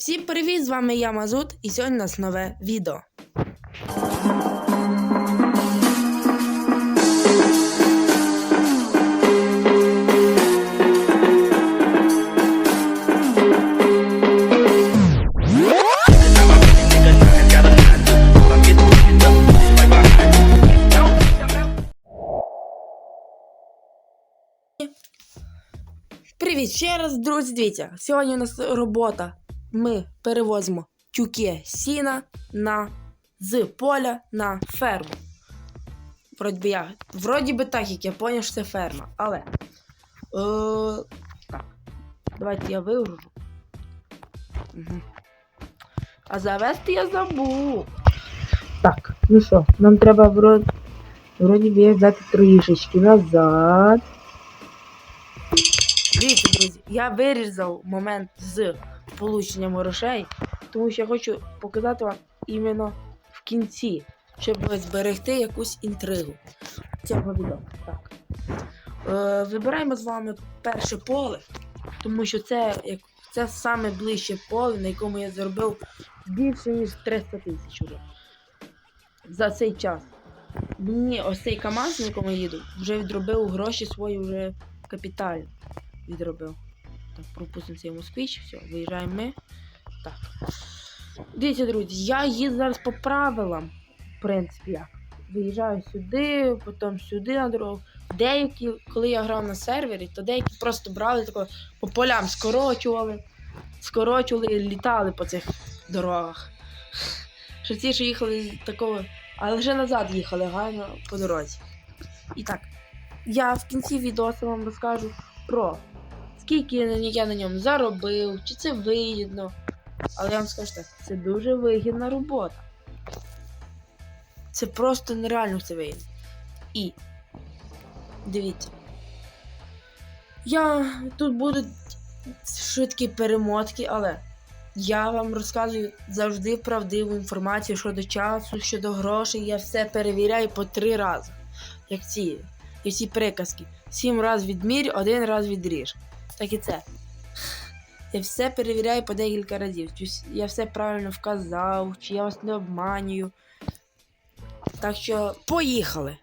Всім привіт! З вами я Мазут, і сьогодні у нас нове відео. Привіт ще раз, друзі. Дивіться, сьогодні у нас робота. Ми перевозимо тюки сіна на з поля на ферму. Вроді би я. Вроді би так, як я поняв, що це ферма. Але. Е, так. Давайте я вигружу. Угу. А завести я забув. Так, ну що, нам треба вроді, вроді би взяти троїшечки назад. Дивіться, друзі, я вирізав момент з полученням грошей, тому що я хочу показати вам іменно в кінці, щоб зберегти якусь інтригу цього відео. Так. Е, вибираємо з вами перше поле, тому що це як це саме ближче поле, на якому я заробив більше ніж 300 тисяч уже за цей час. Мені ось цей КАМАЗ, на якому я їду, вже відробив гроші свої вже капітально відробив. Так, пропустимо цей москвич, все, виїжджаємо ми. Так. Дивіться, друзі, я їду зараз по правилам. В принципі, як. Виїжджаю сюди, потім сюди на дорогу. Деякі, коли я грав на сервері, то деякі просто брали тако, по полям скорочували, скорочували і літали по цих дорогах. Що ці, що їхали такого, але вже назад їхали гарно по дорозі. І так, я в кінці відео вам розкажу про скільки я на- ньому заробив, чи це вигідно. Але я вам скажу так, це дуже вигідна робота. Це просто нереально це вигідно. І дивіться. Я тут будуть швидкі перемотки, але я вам розказую завжди правдиву інформацію щодо часу, щодо грошей. Я все перевіряю по три рази. Як ці, як ці приказки. Сім раз відмір, один раз відріж. Так і це. Я все перевіряю по декілька разів. Чи я все правильно вказав, чи я вас не обманюю. Так що поїхали!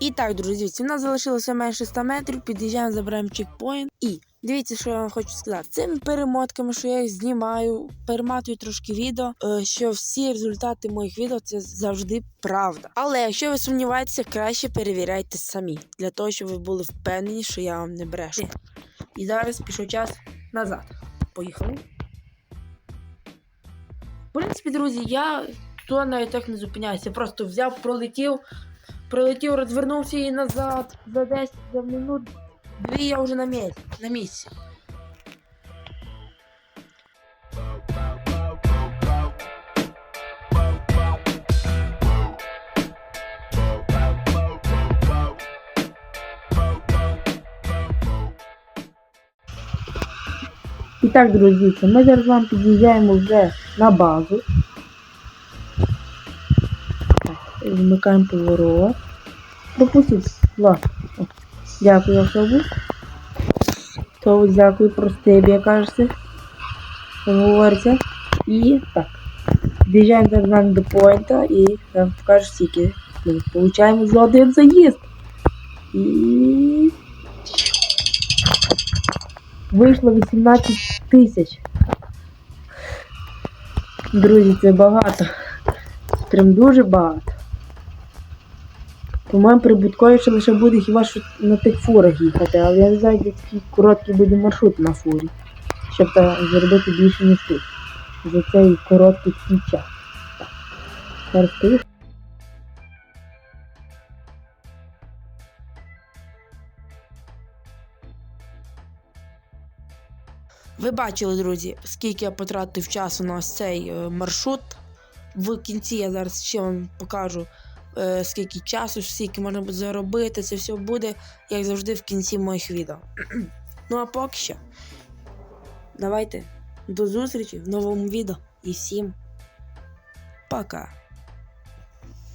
І так, друзі, у нас залишилося менше 100 метрів, під'їжджаємо, забираємо чекпоінт. І дивіться, що я вам хочу сказати. Цими перемотками, що я їх знімаю, перематую трошки відео, е, що всі результати моїх відео це завжди правда. Але якщо ви сумніваєтеся, краще перевіряйте самі, для того, щоб ви були впевнені, що я вам не брешу. І зараз пішов час назад. Поїхали. В принципі, друзі, я тут навіть так не зупиняюся. Просто взяв, пролетів, прилетів, розвернувся і назад. За 10 за минут дві я вже на місці. На місці. І так, друзі, це ми зараз вам під'їжджаємо вже на базу. Так, вмикаємо поворот. Пропустіть, ладно. Дякую, автобус. То дякую, прости, як кажеться. Говориться. І так. Біжаємо зараз нам до поінта і я вам покажу стільки. Ми получаємо за один заїзд. І. Вийшло 18 тисяч. Друзі, це багато. Прям дуже багато. По-моєму, прибутковіше лише буде хіба що на тих фурах їхати, але я не знаю, який короткий буде маршрут на фурі, щоб та, заробити більше, ніж тут. За цей короткий свій час. Так. Зараз. Ви бачили, друзі, скільки я потратив часу на ось цей е, маршрут. В кінці я зараз ще вам покажу, скільки часу, скільки можна буде заробити. Це все буде, як завжди, в кінці моїх відео. ну а поки що, давайте до зустрічі в новому відео і всім пока.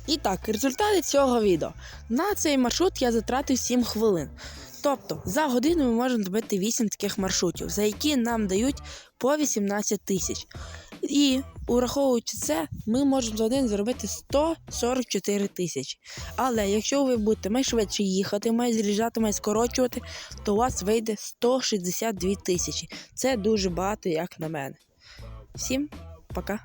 І так, результати цього відео. На цей маршрут я затратив 7 хвилин. Тобто за годину ми можемо зробити 8 таких маршрутів, за які нам дають по 18 тисяч. І ураховуючи це, ми можемо за один заробити 144 тисячі. Але якщо ви будете май швидше їхати, май зріжати, май скорочувати, то у вас вийде 162 тисячі. Це дуже багато, як на мене. Всім пока.